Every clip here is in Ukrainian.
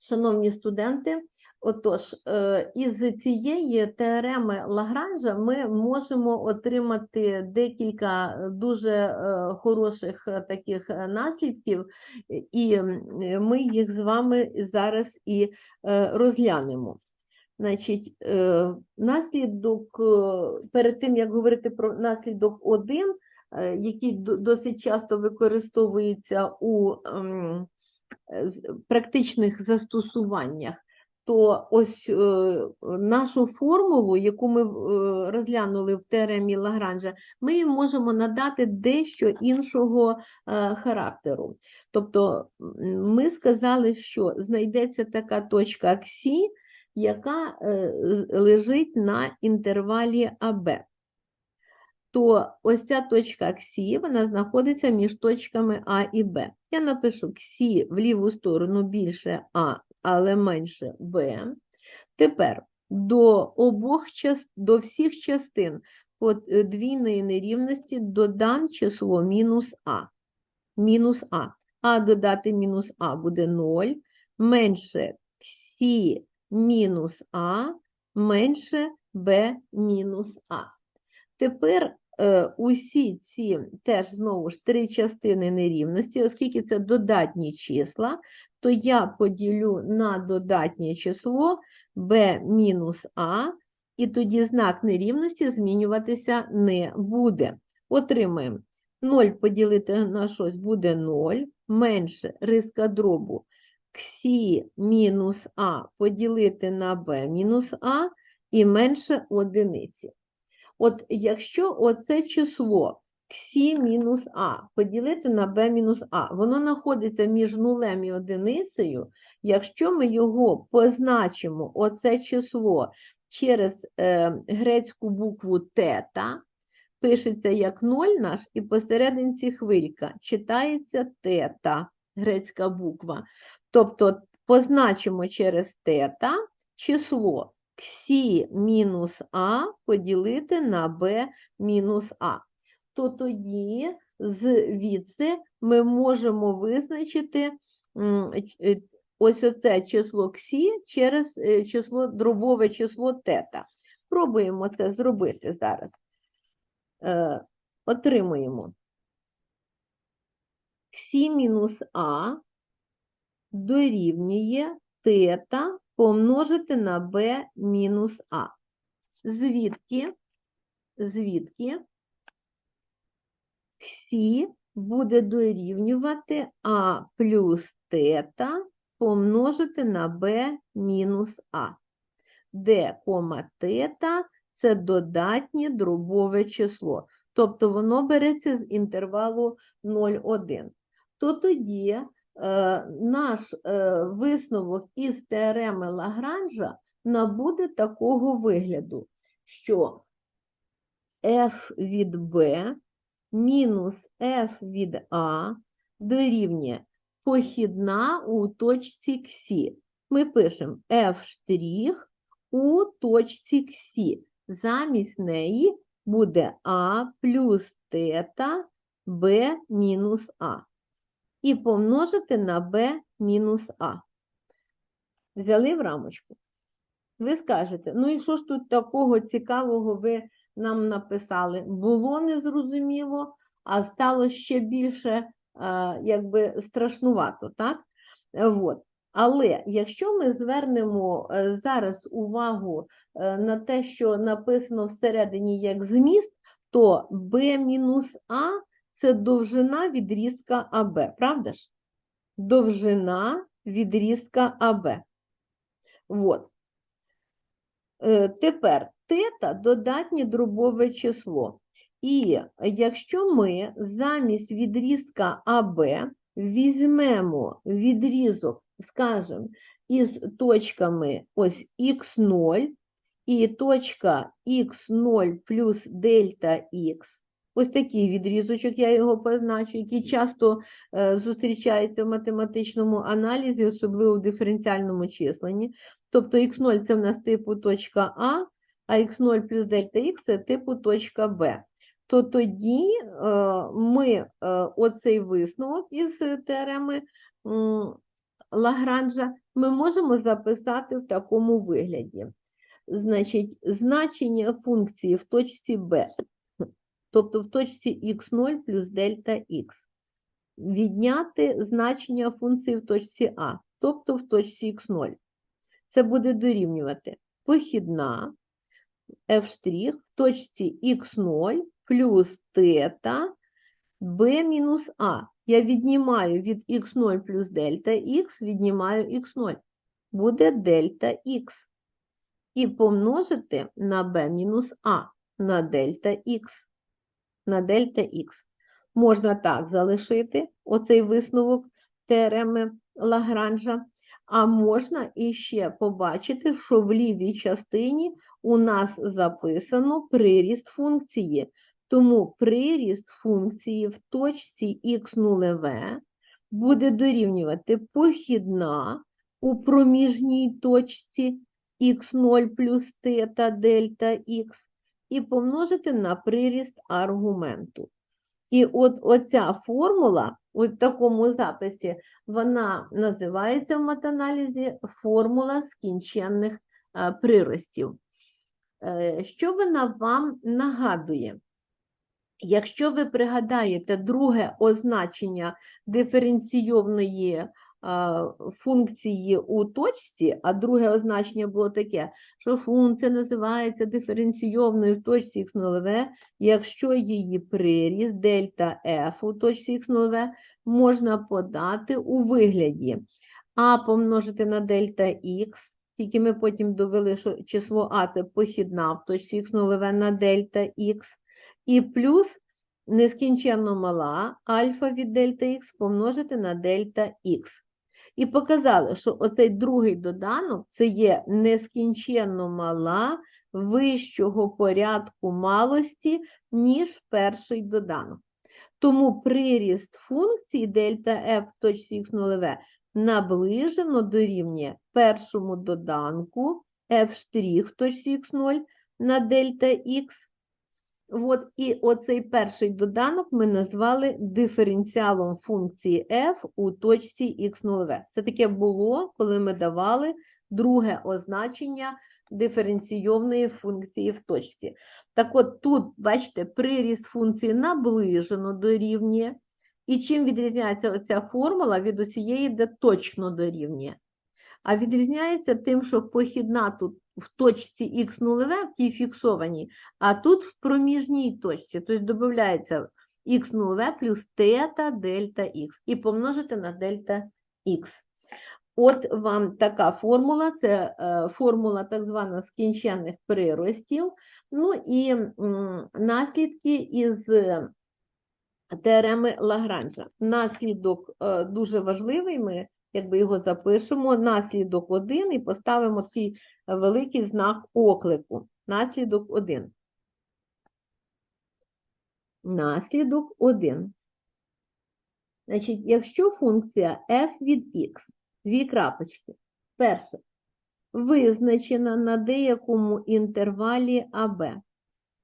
Шановні студенти, отож, е, із цієї теореми Лагранжа ми можемо отримати декілька дуже е, хороших е, таких е, наслідків, і ми їх з вами зараз і е, розглянемо. Значить, е, наслідок, е, перед тим як говорити про наслідок 1, е, який досить часто використовується у е, практичних застосуваннях, то ось е, нашу формулу, яку ми е, розглянули в теоремі Лагранжа, ми їй можемо надати дещо іншого е, характеру. Тобто ми сказали, що знайдеться така точка Ксі, яка е, лежить на інтервалі АБ. То ось ця точка Ксі, вона знаходиться між точками А і Б. Я напишу Ксі в ліву сторону більше А, але менше Б. Тепер до обох част... до всіх частин подвійної нерівності додам число мінус А. Мінус А. А додати мінус А буде 0, менше Ксі мінус А, менше Б мінус А. Тепер е, усі ці теж знову ж три частини нерівності, оскільки це додатні числа, то я поділю на додатнє число b мінус а, і тоді знак нерівності змінюватися не буде. Отримаємо 0 поділити на щось буде 0, менше риска дробу ксі мінус а поділити на b мінус а і менше одиниці. От якщо оце число ксі мінус а поділити на b мінус а, воно знаходиться між нулем і одиницею, якщо ми його позначимо, оце число, через е, грецьку букву тета, пишеться як ноль наш, і посерединці хвилька, читається тета, грецька буква. Тобто позначимо через тета число ксі мінус А поділити на Б мінус А. То тоді звідси ми можемо визначити е, ось оце число ксі через е, число, дробове число тета. Пробуємо це зробити зараз. Е, Отримуємо ксі мінус А дорівнює тета помножити на b мінус а. Звідки? Звідки ксі буде дорівнювати а плюс тета помножити на b мінус а. Де кома тета – це додатнє дробове число. Тобто воно береться з інтервалу 0,1. То тоді наш е, висновок із теореми Лагранжа набуде такого вигляду, що f від b мінус f від a дорівнює похідна у точці ксі. Ми пишемо f' у точці ксі. Замість неї буде а плюс тета b мінус а і помножити на b мінус а. Взяли в рамочку. Ви скажете, ну і що ж тут такого цікавого ви нам написали? Було незрозуміло, а стало ще більше а, якби страшнувато, так? Е, От. Але якщо ми звернемо е, зараз увагу е, на те, що написано всередині як зміст, то b мінус а це довжина відрізка АБ, правда ж? Довжина відрізка АБ. От. Е, Тепер тета додатнє дробове число. І якщо ми замість відрізка АБ візьмемо відрізок, скажімо, із точками ось х0 і точка х0 плюс дельта х, ось такий відрізочок, я його позначу, який часто е, зустрічається в математичному аналізі, особливо в диференціальному численні. Тобто х0 це в нас типу точка А, а х0 плюс дельта х це типу точка Б. То тоді е, ми е, оцей висновок із теореми Лагранжа ми можемо записати в такому вигляді. Значить, значення функції в точці b, тобто в точці x0 плюс дельта x, відняти значення функції в точці А, тобто в точці x0. Це буде дорівнювати похідна f' в точці x0 плюс тета b мінус а. Я віднімаю від x0 плюс дельта x, віднімаю x0. Буде дельта x. І помножити на b мінус а на дельта x. На дельта x. Можна так залишити оцей висновок теореми Лагранжа, а можна іще побачити, що в лівій частині у нас записано приріст функції. Тому приріст функції в точці х0в буде дорівнювати похідна у проміжній точці х0 плюс тета дельта х і помножити на приріст аргументу. І от оця формула у такому записі, вона називається в матаналізі формула скінченних е, приростів. Е, Що вона вам нагадує? Якщо ви пригадаєте друге означення диференційовної а, функції у точці, а друге означення було таке, що функція називається диференційовною в точці х0в, якщо її приріст дельта f у точці х0в можна подати у вигляді. А помножити на дельта х, тільки ми потім довели, що число а це похідна в точці х0в на дельта х, і плюс нескінченно мала альфа від дельта х помножити на дельта х. І показали, що оцей другий доданок це є нескінченно мала вищого порядку малості, ніж перший доданок. Тому приріст функції дельта f точці х0в наближено дорівнює першому доданку f' точці х0 на дельта х. От, і оцей перший доданок ми назвали диференціалом функції f у точці х0v. Це таке було, коли ми давали друге означення диференційовної функції в точці. Так от тут, бачите, приріст функції наближено дорівнює. І чим відрізняється оця формула від усієї, де точно дорівнює? А відрізняється тим, що похідна тут в точці х нулеве, в тій фіксованій, а тут в проміжній точці. Тобто додається х нулеве плюс тета дельта х і помножити на дельта х. От вам така формула, це е, формула так звана скінченних приростів. Ну і наслідки із теореми Лагранжа. Наслідок е, дуже важливий, ми якби його запишемо, наслідок 1 і поставимо цей великий знак оклику. Наслідок 1. Наслідок 1. Значить, якщо функція f від x, дві крапочки, перше, визначена на деякому інтервалі АБ,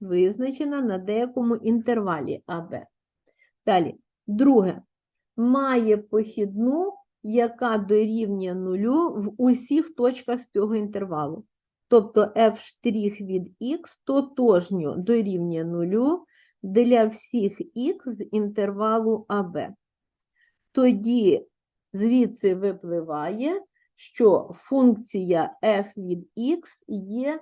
визначена на деякому інтервалі АБ. Далі, друге, має похідну яка дорівнює нулю в усіх точках з цього інтервалу. Тобто f' від x тотожньо дорівнює нулю для всіх х з інтервалу АБ. Тоді звідси випливає, що функція f від x є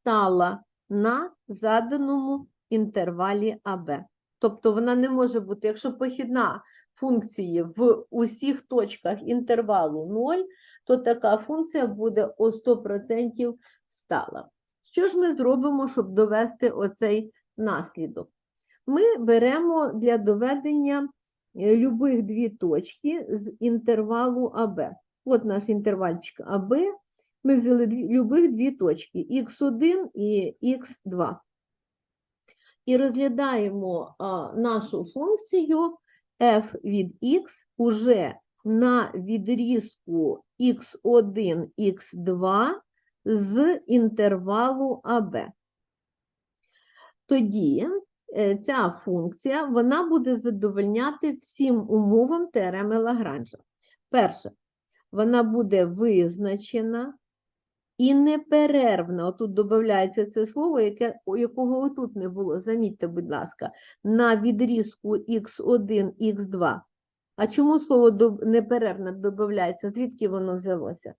стала на заданому інтервалі АБ. Тобто вона не може бути, якщо похідна функції в усіх точках інтервалу 0, то така функція буде о 100% стала. Що ж ми зробимо, щоб довести оцей наслідок? Ми беремо для доведення е, любих дві точки з інтервалу АБ. От наш інтервальчик АБ. Ми взяли любих дві точки х1 і х2. І розглядаємо нашу функцію f від x уже на відрізку x1, x2 з інтервалу АБ. Тоді е, ця функція вона буде задовольняти всім умовам теореми Лагранжа. Перше, вона буде визначена і неперервна. Отут додається це слово, яке, якого отут не було. Замітьте, будь ласка, на відрізку х1, х2. А чому слово неперервне додається? Звідки воно взялося?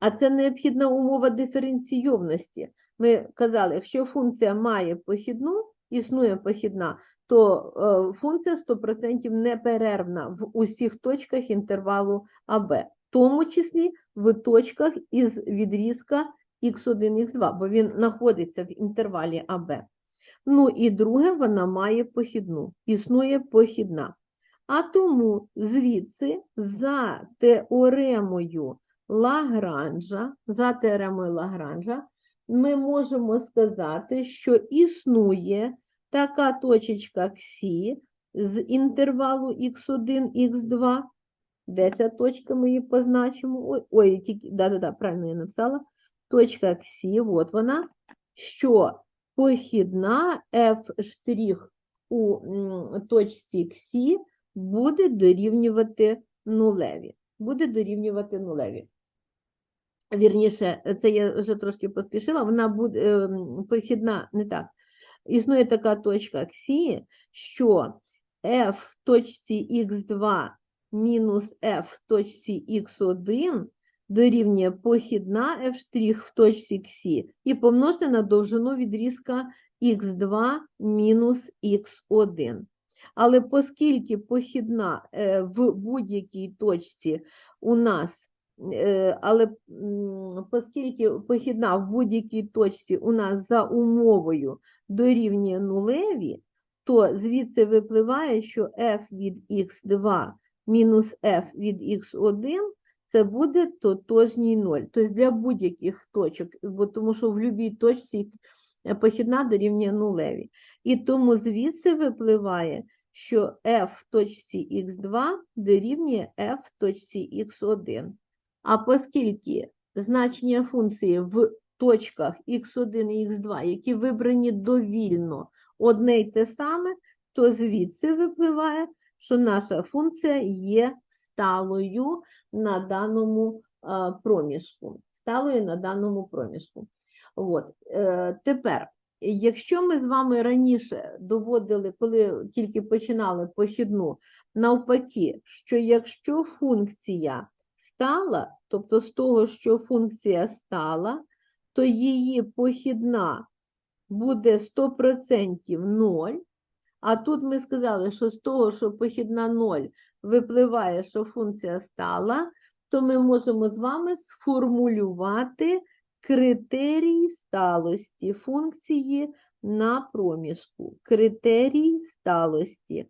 А це необхідна умова диференційовності. Ми казали, якщо функція має похідну, існує похідна, то е, функція 100% неперервна в усіх точках інтервалу АБ, тому числі в точках із відрізка х1, х2, бо він знаходиться в інтервалі АБ. Ну і друге, вона має похідну, існує похідна. А тому звідси за теоремою Лагранжа, за теоремою Лагранжа, ми можемо сказати, що існує така точечка Ксі з інтервалу х1, х2. Де ця точка, ми її позначимо. Ой, ой тільки, да-да-да, правильно я написала. Точка Ксі, от вона, що похідна f' у точці Ксі буде дорівнювати нулеві. Буде дорівнювати нулеві. Вірніше, це я вже трошки поспішила, вона буде ем, похідна, не так. Існує така точка Ксі, що f в точці х2 мінус f в точці х1 дорівнює похідна f' в точці Ксі і помножте на довжину відрізка х2 мінус х1. Але оскільки похідна е, в будь-якій точці у нас, е, але оскільки похідна в будь-якій точці у нас за умовою дорівнює нулеві, то звідси випливає, що f від х2 мінус f від х1 це буде тотожній 0. Тобто для будь-яких точок, бо тому що в будь-якій точці похідна дорівнює нулеві. І тому звідси випливає, що f в точці х2 дорівнює f в точці х1. А оскільки значення функції в точках х1 і х2, які вибрані довільно одне й те саме, то звідси випливає, що наша функція є сталою на даному проміжку. Сталою на даному проміжку. От. Е, тепер, якщо ми з вами раніше доводили, коли тільки починали похідну, навпаки, що якщо функція стала, тобто з того, що функція стала, то її похідна буде 100% 0, а тут ми сказали, що з того, що похідна 0 випливає, що функція стала, то ми можемо з вами сформулювати критерій сталості функції на проміжку. Критерій сталості.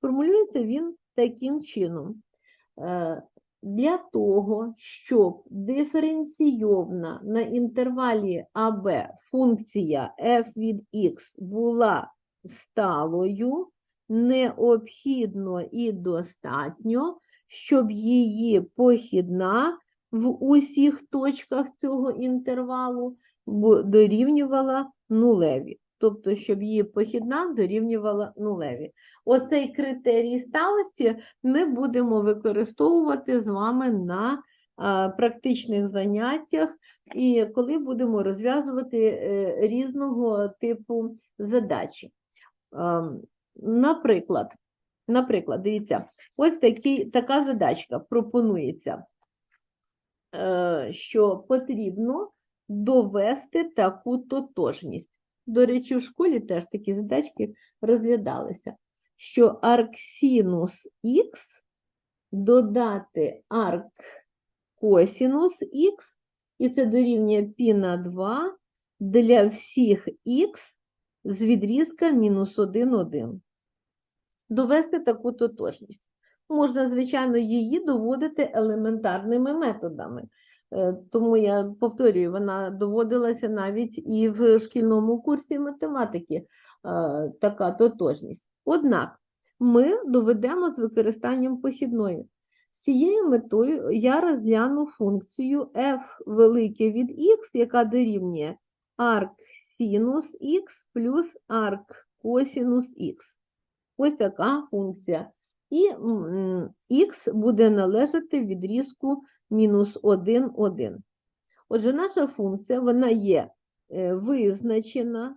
Формулюється він таким чином. Е, Для того, щоб диференційовна на інтервалі АБ функція f від x була сталою, необхідно і достатньо, щоб її похідна в усіх точках цього інтервалу дорівнювала нулеві. Тобто, щоб її похідна дорівнювала нулеві. Оцей критерій сталості ми будемо використовувати з вами на практичних заняттях і коли будемо розв'язувати е, різного типу задачі. Ем, Наприклад, наприклад, дивіться, ось такий, така задачка пропонується, е, що потрібно довести таку тотожність. До речі, в школі теж такі задачки розглядалися, що арксинус х додати арк косінус х, і це дорівнює π на 2 для всіх х з відрізка мінус 1, 1. Довести таку тотожність. Можна, звичайно, її доводити елементарними методами. Е, Тому я повторюю, вона доводилася навіть і в шкільному курсі математики е, така тотожність. Однак ми доведемо з використанням похідної. З цією метою я розгляну функцію f велике від x, яка дорівнює арк синус х плюс арк косінус х. Ось така функція. і х буде належати відрізку мінус 1, 1. Отже, наша функція вона є е, визначена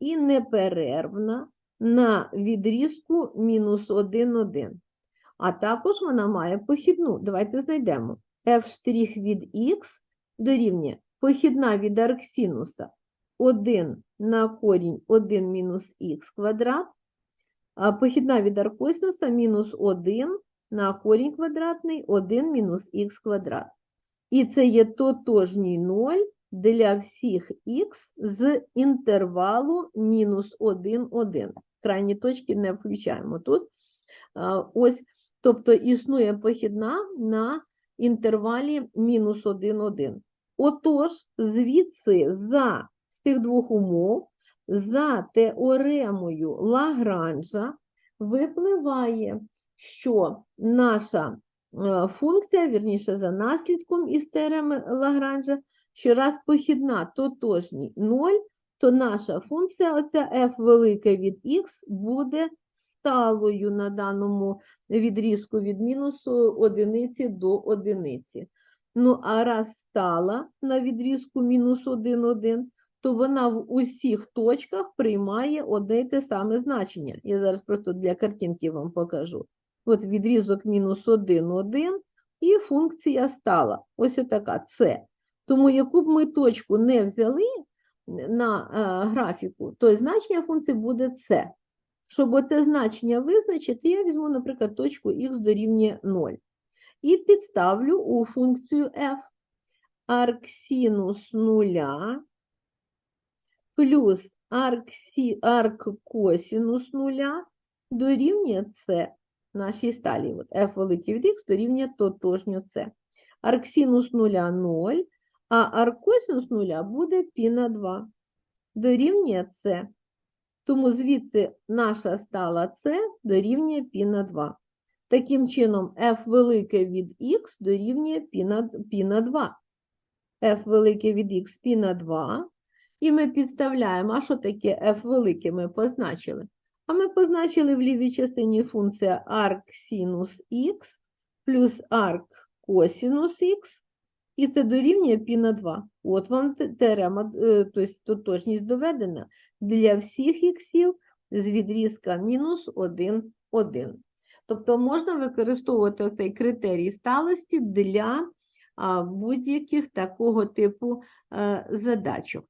і неперервна на відрізку мінус 1, 1. А також вона має похідну. Давайте знайдемо. f' від х дорівнює похідна від арксинуса 1 на корінь 1 мінус х квадрат, а похідна від аркосинуса мінус 1 на корінь квадратний 1 мінус х квадрат. І це є тотожній 0 для всіх х з інтервалу мінус 1, 1. Крайні точки не включаємо тут. Ось, тобто існує похідна на інтервалі мінус 1, 1. Отож, звідси за з тих двох умов, за теоремою Лагранжа випливає, що наша е, функція, вірніше за наслідком із теореми Лагранжа, що раз похідна тотожній 0, то наша функція, оця f велике від x, буде сталою на даному відрізку від мінусу одиниці до одиниці. Ну, а раз стала на відрізку мінус 1, 1, то вона в усіх точках приймає одне й те саме значення. Я зараз просто для картинки вам покажу. От відрізок мінус 1, 1, і функція стала. Ось така С. Тому яку б ми точку не взяли на е, графіку, то значення функції буде С. Щоб оце значення визначити, я візьму, наприклад, точку х дорівнює 0. І підставлю у функцію f арксинус нуля плюс арк, фі, арк косінус нуля дорівнює С нашій сталі. От F великий від Х дорівнює тотожньо С. Арксінус нуля 0, а аркосінус нуля буде пі на 2. Дорівнює С. Тому звідси наша стала С дорівнює π на 2. Таким чином, F велике від Х дорівнює π на 2. F велике від Х пі на 2 і ми підставляємо, а що таке f велике ми позначили? А ми позначили в лівій частині функція sinus х плюс arc косинус х, і це дорівнює π на 2. От вам теорема, тобто тотожність доведена для всіх іксів з відрізка мінус 1, 1. Тобто можна використовувати цей критерій сталості для будь-яких такого типу е, задачок.